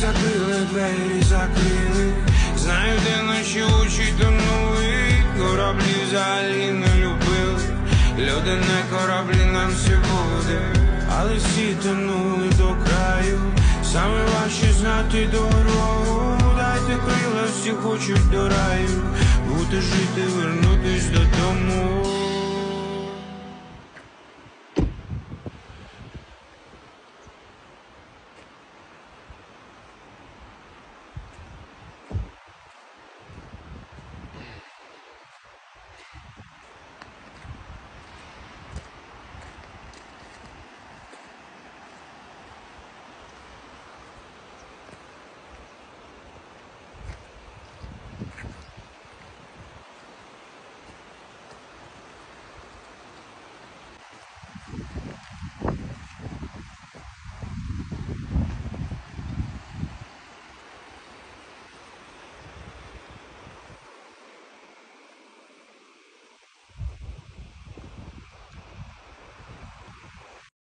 закрили, двері закрили. Знаю, де наші очі тонули, кораблі взагалі не любили. Люди не кораблі нам всі буде, але всі тонули до краю. Саме важче знати дорогу, дайте крила, всі хочуть до раю.